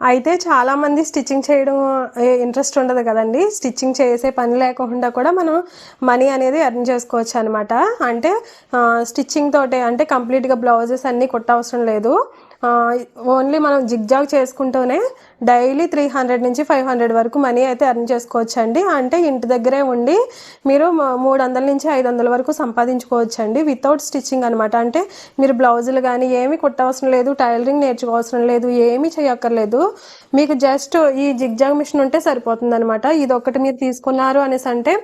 అయితే చాలామంది స్టిచ్చింగ్ చేయడం ఇంట్రెస్ట్ ఉండదు కదండి. స్టిచ్చింగ్ చేసే పని లేకుండా కూడా మనం మనీ అనేది అర్న్ చేసుకోవచ్చు అనమాట అంటే స్టిచ్చింగ్ తోటే అంటే కంప్లీట్గా బ్లౌజెస్ అన్నీ కుట్టవసరం లేదు. ఓన్లీ మనం జిగ్జాగ్ చేసుకుంటూనే డైలీ త్రీ హండ్రెడ్ నుంచి ఫైవ్ హండ్రెడ్ వరకు మనీ అయితే అర్న్ చేసుకోవచ్చు అండి అంటే ఇంటి దగ్గరే ఉండి మీరు మూడు వందల నుంచి ఐదు వందల వరకు సంపాదించుకోవచ్చు అండి వితౌట్ స్టిచ్చింగ్ అనమాట అంటే మీరు బ్లౌజులు కానీ ఏమీ కుట్టవసరం లేదు టైలరింగ్ నేర్చుకోవసరం లేదు ఏమీ చేయక్కర్లేదు. మీకు జస్ట్ ఈ జిగ్జాగ్ మిషన్ ఉంటే సరిపోతుంది అనమాట ఇది ఒకటి మీరు తీసుకున్నారు అనేసి అంటే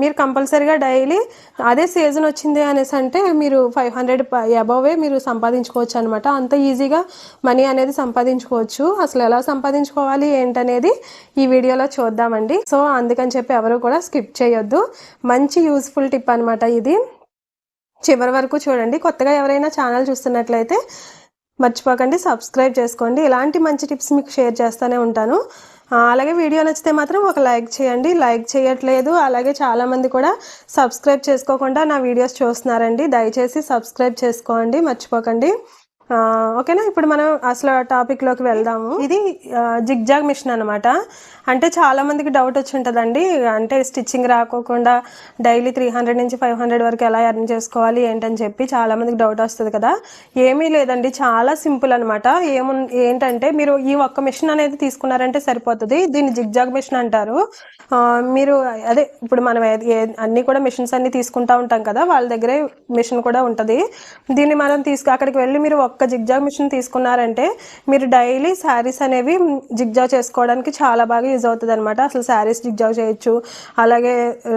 మీరు కంపల్సరీగా డైలీ అదే సీజన్ వచ్చింది అనేసి అంటే మీరు ఫైవ్ హండ్రెడ్ అబవే మీరు సంపాదించుకోవచ్చు అనమాట అంత ఈజీగా మనీ అనేది సంపాదించుకోవచ్చు. అసలు ఎలా సంపాదించుకోవాలి ఏంటనేది ఈ వీడియోలో చూద్దామండి. సో అందుకని చెప్పి ఎవరు కూడా స్కిప్ చేయొద్దు. మంచి యూస్ఫుల్ టిప్ అనమాట ఇది. చివరి వరకు చూడండి. కొత్తగా ఎవరైనా ఛానల్ చూస్తున్నట్లయితే మర్చిపోకండి సబ్స్క్రైబ్ చేసుకోండి. ఇలాంటి మంచి టిప్స్ మీకు షేర్ చేస్తూనే ఉంటాను. అలాగే వీడియో నచ్చితే మాత్రం ఒక లైక్ చేయండి. లైక్ చేయట్లేదు. అలాగే చాలామంది కూడా సబ్స్క్రైబ్ చేసుకోకుండా నా వీడియోస్ చూస్తున్నారండి. దయచేసి సబ్స్క్రైబ్ చేసుకోండి. మర్చిపోకండి. ఓకేనా? ఇప్పుడు మనం అసలు టాపిక్లోకి వెళ్దాము. ఇది జిగ్జాగ్ మిషన్ అనమాట అంటే చాలా మందికి డౌట్ వచ్చి ఉంటుందండి. అంటే స్టిచ్చింగ్ రాకోకుండా డైలీ త్రీ హండ్రెడ్ నుంచి ఫైవ్ హండ్రెడ్ వరకు ఎలా ఎర్న్ చేసుకోవాలి ఏంటని చెప్పి చాలా మందికి డౌట్ వస్తుంది కదా. ఏమీ లేదండి. చాలా సింపుల్ అనమాట ఏము ఏంటంటే మీరు ఈ ఒక్క మిషన్ అనేది తీసుకున్నారంటే సరిపోతుంది. దీన్ని జిగ్జాగ్ మిషన్ అంటారు. మీరు అదే ఇప్పుడు మనం అన్ని కూడా మిషన్స్ అన్ని తీసుకుంటా ఉంటాం కదా. వాళ్ళ దగ్గరే మిషన్ కూడా ఉంటుంది. దీన్ని మనం తీసుకు అక్కడికి వెళ్ళి మీరు ఒక్క జిగ్జాగ్ మిషన్ తీసుకున్నారంటే మీరు డైలీ శారీస్ అనేవి జిగ్జాగ్ చేసుకోవడానికి చాలా బాగా యూజ్ అవుతుంది అనమాట అసలు శారీస్ జిగ్జాగ్ చేయొచ్చు అలాగే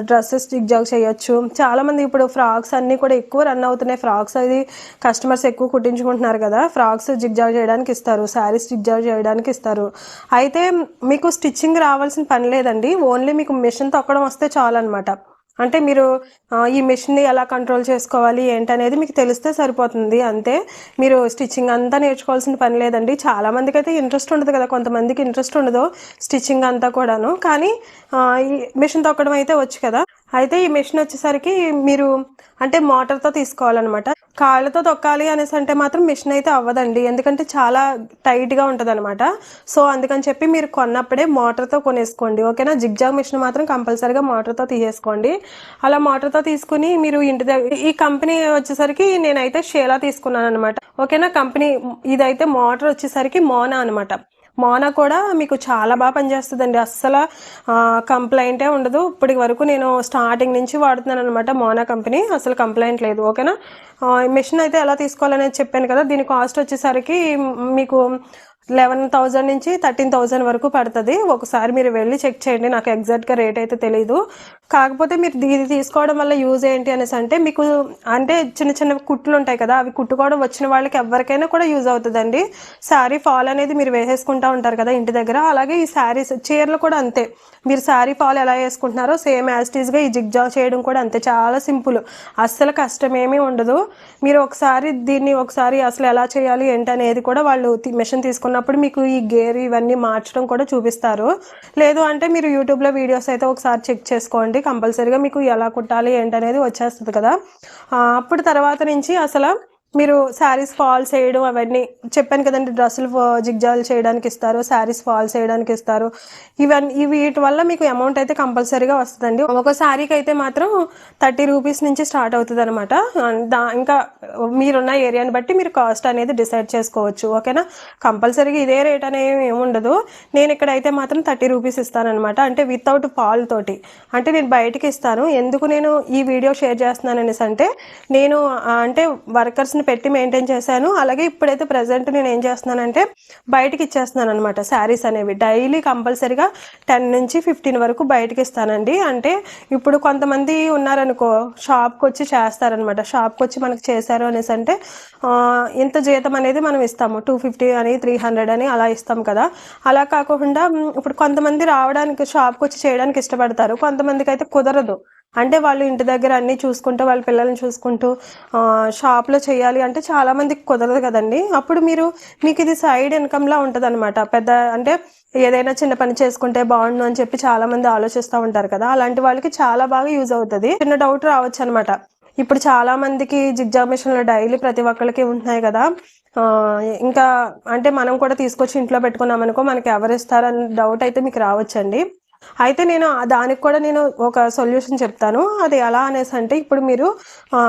డ్రెస్సెస్ జిగ్జాగ్ చేయొచ్చు. చాలామంది ఇప్పుడు ఫ్రాక్స్ అన్నీ కూడా ఎక్కువ రన్ అవుతున్నాయి. ఫ్రాక్స్ అది కస్టమర్స్ ఎక్కువ కుట్టించుకుంటున్నారు కదా ఫ్రాక్స్ జిగ్జాగ్ చేయడానికి ఇస్తారు శారీస్ జిగ్జాగ్ చేయడానికి ఇస్తారు. అయితే మీకు స్టిచ్చింగ్ రావాల్సిన పని లేదండి ఓన్లీ మీకు మిషన్ తొక్కడం వస్తే చాలు అనమాట అంటే మీరు ఈ మెషిన్ని ఎలా కంట్రోల్ చేసుకోవాలి ఏంటనేది మీకు తెలిస్తే సరిపోతుంది. అంతే మీరు స్టిచ్చింగ్ అంతా నేర్చుకోవాల్సిన పని లేదండి. చాలా మందికి అయితే ఇంట్రెస్ట్ ఉండదు కదా కొంతమందికి ఇంట్రెస్ట్ ఉండదు స్టిచ్చింగ్ అంతా కూడాను. కానీ ఈ మిషన్ తొక్కడం అయితే వచ్చు కదా. అయితే ఈ మిషన్ వచ్చేసరికి మీరు అంటే మోటార్తో తీసుకోవాలన్నమాట. కాళ్ళతో తొక్కాలి అనేసి అంటే మాత్రం మిషన్ అయితే అవ్వదండి. ఎందుకంటే చాలా టైట్గా ఉంటుంది అనమాట సో అందుకని చెప్పి మీరు కొన్నప్పుడే మోటార్తో కొనేసుకోండి. ఓకేనా? జిగ్జాగ్ మిషన్ మాత్రం కంపల్సరీగా మోటార్తో తీసేసుకోండి. అలా మోటార్తో తీసుకుని మీరు ఇంటి దగ్గర ఈ కంపెనీ వచ్చేసరికి నేనైతే షేలా తీసుకున్నాను అనమాట ఓకేనా? కంపెనీ ఇదైతే మోటార్ వచ్చేసరికి మోనా అనమాట మోనా కూడా మీకు చాలా బాగా పనిచేస్తుందండి. అస్సలు కంప్లైంటే ఉండదు. ఇప్పటి వరకు నేను స్టార్టింగ్ నుంచి వాడుతున్నాను అనమాట మోనా కంపెనీ. అసలు కంప్లైంట్ లేదు. ఓకేనా? మిషన్ అయితే ఎలా తీసుకోవాలనేది చెప్పాను కదా. దీని కాస్ట్ వచ్చేసరికి మీకు లెవెన్ థౌజండ్ నుంచి థర్టీన్ థౌజండ్ వరకు పడుతుంది. ఒకసారి మీరు వెళ్ళి చెక్ చేయండి. నాకు ఎగ్జాక్ట్గా రేట్ అయితే తెలియదు కాకపోతే మీరు ఇది తీసుకోవడం వల్ల యూజ్ ఏంటి అనేసి అంటే మీకు అంటే చిన్న చిన్న కుట్లు ఉంటాయి కదా అవి కుట్టుకోవడం వచ్చిన వాళ్ళకి ఎవరికైనా కూడా యూజ్ అవుతుందండి. శారీ ఫాల్ అనేది మీరు వేసేసుకుంటా ఉంటారు కదా ఇంటి దగ్గర. అలాగే ఈ శారీస్ చీరలు కూడా అంతే. మీరు శారీ ఫాల్ ఎలా వేసుకుంటున్నారో సేమ్ యాస్టీస్గా ఈ జిగ్జాగ్ చేయడం కూడా అంతే. చాలా సింపుల్. అస్సలు కష్టం ఏమీ ఉండదు. మీరు ఒకసారి దీన్ని ఒకసారి అసలు ఎలా చేయాలి ఏంటనేది కూడా వాళ్ళు మిషన్ తీసుకున్న తీసుకున్నప్పుడు మీకు ఈ గేర్ ఇవన్నీ మార్చడం కూడా చూపిస్తారు. లేదు అంటే మీరు యూట్యూబ్లో వీడియోస్ అయితే ఒకసారి చెక్ చేసుకోండి. కంపల్సరీగా మీకు ఎలా కుట్టాలి ఏంటనేది వచ్చేస్తుంది కదా. అప్పుడు తర్వాత నుంచి అసలు మీరు శారీస్ ఫాల్స్ చేయడం అవన్నీ చెప్పాను కదండి డ్రెస్సులు జిగ్జాలు చేయడానికి ఇస్తారు శారీస్ ఫాల్స్ చేయడానికి ఇస్తారు. ఇవన్నీ వీటి వల్ల మీకు అమౌంట్ అయితే కంపల్సరీగా వస్తుందండి. ఒక శారీకి అయితే మాత్రం థర్టీ రూపీస్ నుంచి స్టార్ట్ అవుతుంది అనమాట దా ఇంకా మీరున్న ఏరియాని బట్టి మీరు కాస్ట్ అనేది డిసైడ్ చేసుకోవచ్చు. ఓకేనా? కంపల్సరీగా ఇదే రేట్ అనేవి ఏముండదు నేను ఇక్కడైతే మాత్రం థర్టీ రూపీస్ ఇస్తానన్నమాట. అంటే వితౌట్ పాల్ తోటి. అంటే నేను బయటకి ఇస్తాను. ఎందుకు నేను ఈ వీడియో షేర్ చేస్తున్నాను అనేసి అంటే నేను అంటే వర్కర్స్ని పెట్టి మెయింటైన్ చేశాను. అలాగే ఇప్పుడైతే ప్రజెంట్ నేను ఏం చేస్తున్నానంటే బయటికి ఇచ్చేస్తున్నాను అనమాట శారీస్ అనేవి. డైలీ కంపల్సరీగా టెన్ నుంచి ఫిఫ్టీన్ వరకు బయటకి ఇస్తానండి. అంటే ఇప్పుడు కొంతమంది ఉన్నారనుకో షాప్కి వచ్చి చేస్తారనమాట షాప్కి వచ్చి మనకు చేశారు అనేసి అంటే ఇంత జీతం అనేది మనం ఇస్తాము. టూ ఫిఫ్టీ అని త్రీ హండ్రెడ్ అని అలా ఇస్తాం కదా. అలా కాకుండా ఇప్పుడు కొంతమంది రావడానికి షాప్కి వచ్చి చేయడానికి ఇష్టపడతారు. కొంతమందికి అయితే కుదరదు. అంటే వాళ్ళు ఇంటి దగ్గర అన్నీ చూసుకుంటూ వాళ్ళ పిల్లల్ని చూసుకుంటూ షాప్లో చేయాలి అంటే చాలా మందికి కుదరదు కదండి. అప్పుడు మీరు మీకు ఇది సైడ్ ఇన్కమ్లా ఉంటుంది అనమాట పెద్ద అంటే ఏదైనా చిన్న పని చేసుకుంటే బాగుండు అని చెప్పి చాలా మంది ఆలోచిస్తూ ఉంటారు కదా. అలాంటి వాళ్ళకి చాలా బాగా యూజ్ అవుతుంది. చిన్న డౌట్ రావచ్చు అనమాట ఇప్పుడు చాలా మందికి జిగ్జాగ్ మిషన్లు డైలీ ప్రతి ఒక్కరికి ఉంటున్నాయి కదా. ఇంకా అంటే మనం కూడా తీసుకొచ్చి ఇంట్లో పెట్టుకున్నాం అనుకో మనకి ఎవరు ఇస్తారని డౌట్ అయితే మీకు రావచ్చండి. అయితే నేను దానికి కూడా నేను ఒక సొల్యూషన్ చెప్తాను. అది ఎలా అనేసి అంటే ఇప్పుడు మీరు ఆ,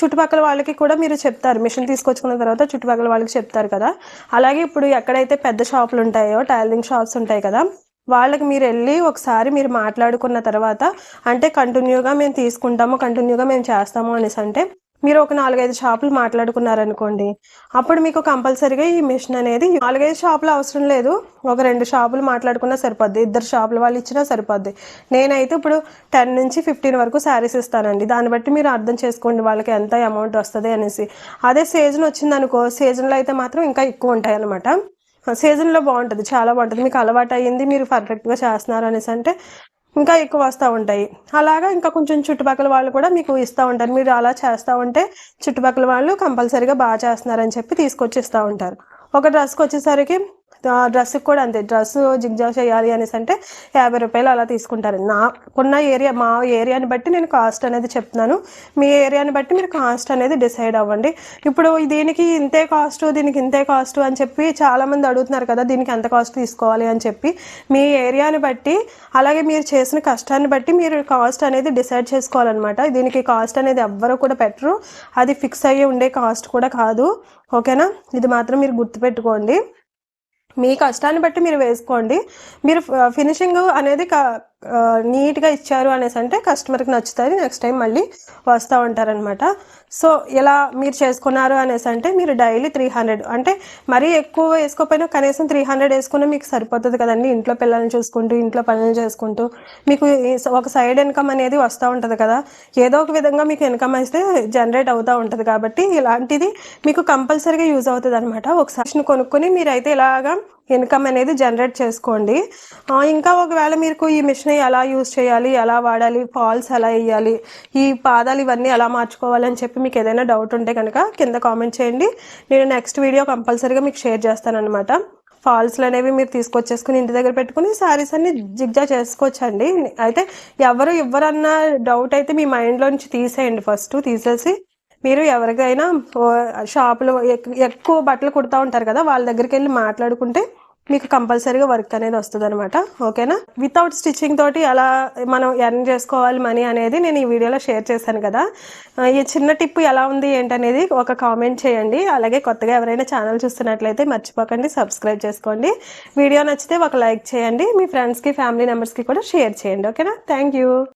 చుట్టుపక్కల వాళ్ళకి కూడా మీరు చెప్తారు. మిషన్ తీసుకొచ్చుకున్న తర్వాత చుట్టుపక్కల వాళ్ళకి చెప్తారు కదా. అలాగే ఇప్పుడు ఎక్కడైతే పెద్ద షాపులు ఉంటాయో టైలరింగ్ షాప్స్ ఉంటాయి కదా వాళ్ళకి మీరు వెళ్ళి ఒకసారి మీరు మాట్లాడుకున్న తర్వాత అంటే కంటిన్యూగా మేము తీసుకుంటాము కంటిన్యూగా మేము చేస్తాము అనేసి అంటే మీరు ఒక నాలుగైదు షాపులు మాట్లాడుకున్నారనుకోండి అప్పుడు మీకు కంపల్సరీగా ఈ మిషన్ అనేది నాలుగైదు షాపులు అవసరం లేదు. ఒక రెండు షాపులు మాట్లాడుకున్నా సరిపోద్ది. ఇద్దరు షాపుల వాళ్ళు ఇచ్చినా సరిపోద్ది. నేనైతే ఇప్పుడు టెన్ నుంచి ఫిఫ్టీన్ వరకు శారీస్ ఇస్తానండి. దాన్ని బట్టి మీరు అర్థం చేసుకోండి వాళ్ళకి ఎంత అమౌంట్ వస్తుంది అనేసి. అదే సీజన్ వచ్చింది అనుకో సీజన్లో అయితే మాత్రం ఇంకా ఎక్కువ ఉంటాయి అనమాట సీజన్లో బాగుంటుంది చాలా బాగుంటుంది. మీకు అలవాటు అయ్యింది మీరు పర్ఫెక్ట్గా చేస్తున్నారు అనేసి అంటే ఇంకా ఎక్కువ వస్తూ ఉంటాయి. అలాగా ఇంకా కొంచెం చుట్టుపక్కల వాళ్ళు కూడా మీకు ఇస్తూ ఉంటారు. మీరు అలా చేస్తూ ఉంటే చుట్టుపక్కల వాళ్ళు కంపల్సరీగా బాగా చేస్తున్నారని చెప్పి తీసుకొచ్చి ఇస్తూ ఉంటారు. ఒక డ్రెస్కి వచ్చేసరికి డ్రెస్ డ్రెస్కి కూడా అంతే. డ్రెస్ జిగ్జా చేయాలి అనేసి అంటే యాభై రూపాయలు అలా తీసుకుంటారు. నాకున్న ఏరియా మా ఏరియాని బట్టి నేను కాస్ట్ అనేది చెప్తున్నాను. మీ ఏరియాని బట్టి మీరు కాస్ట్ అనేది డిసైడ్ అవ్వండి. ఇప్పుడు దీనికి ఇంతే కాస్ట్ దీనికి ఇంతే కాస్ట్ అని చెప్పి చాలామంది అడుగుతున్నారు కదా దీనికి ఎంత కాస్ట్ తీసుకోవాలి అని చెప్పి. మీ ఏరియాని బట్టి అలాగే మీరు చేసిన కష్టాన్ని బట్టి మీరు కాస్ట్ అనేది డిసైడ్ చేసుకోవాలన్నమాట. దీనికి కాస్ట్ అనేది ఎవ్వరు కూడా పెట్టరు. అది ఫిక్స్ అయ్యి ఉండే కాస్ట్ కూడా కాదు. ఓకేనా? ఇది మాత్రం మీరు గుర్తుపెట్టుకోండి. మీ కష్టాన్ని బట్టి మీరు వేసుకోండి. మీరు ఫినిషింగ్ అనేది క- నీట్గా ఇచ్చారు అనేసి అంటే కస్టమర్కి నచ్చుతుంది నెక్స్ట్ టైం మళ్ళీ వస్తూ ఉంటారనమాట సో ఇలా మీరు చేసుకున్నారు అనేసి అంటే మీరు డైలీ త్రీ హండ్రెడ్ అంటే మరీ ఎక్కువ వేసుకోకపోయినా కనీసం త్రీ హండ్రెడ్ వేసుకున్నా మీకు సరిపోతుంది కదండి. ఇంట్లో పిల్లల్ని చూసుకుంటూ ఇంట్లో పనులు చేసుకుంటూ. మీకు ఒక సైడ్ ఇన్కమ్ అనేది వస్తూ ఉంటుంది కదా. ఏదో ఒక విధంగా మీకు ఇన్కమ్ అయితే జనరేట్ అవుతూ ఉంటుంది కాబట్టి ఇలాంటిది మీకు కంపల్సరీగా యూజ్ అవుతుంది అనమాట ఒకసారి కొనుక్కొని మీరైతే ఇలాగా ఇన్కమ్ అనేది జనరేట్ చేసుకోండి. ఇంకా ఒకవేళ మీకు ఈ మిషన్ ఎలా యూజ్ చేయాలి ఎలా వాడాలి ఫాల్స్ ఎలా వేయాలి ఈ పాదాలు ఇవన్నీ ఎలా మార్చుకోవాలని చెప్పి మీకు ఏదైనా డౌట్ ఉంటే కనుక కింద కామెంట్ చేయండి. నేను నెక్స్ట్ వీడియో కంపల్సరీగా మీకు షేర్ చేస్తానన్నమాట. ఫాల్స్లు అనేవి మీరు తీసుకొచ్చేసుకుని ఇంటి దగ్గర పెట్టుకుని శారీస్ అన్ని జిగ్జా చేసుకోవచ్చండి. అయితే ఎవరు ఇవ్వరన్న డౌట్ అయితే మీ మైండ్లో నుంచి తీసేయండి ఫస్ట్ తీసేసి మీరు ఎవరికైనా షాపులో ఎక్- ఎక్కువ బట్టలు కుడతా ఉంటారు కదా వాళ్ళ దగ్గరికి వెళ్ళి మాట్లాడుకుంటే మీకు కంపల్సరీగా వర్క్ అనేది వస్తుంది అనమాట ఓకేనా? వితౌట్ స్టిచ్చింగ్ తోటి ఎలా మనం ఎర్న్ చేసుకోవాలి మనీ అనేది నేను ఈ వీడియోలో షేర్ చేశాను కదా. ఈ చిన్న టిప్ ఎలా ఉంది ఏంటనేది ఒక కామెంట్ చేయండి. అలాగే కొత్తగా ఎవరైనా ఛానల్ చూస్తున్నట్లయితే మర్చిపోకండి సబ్స్క్రైబ్ చేసుకోండి. వీడియో నచ్చితే ఒక లైక్ చేయండి. మీ ఫ్రెండ్స్కి ఫ్యామిలీ మెంబర్స్కి కూడా షేర్ చేయండి. ఓకేనా? Thank you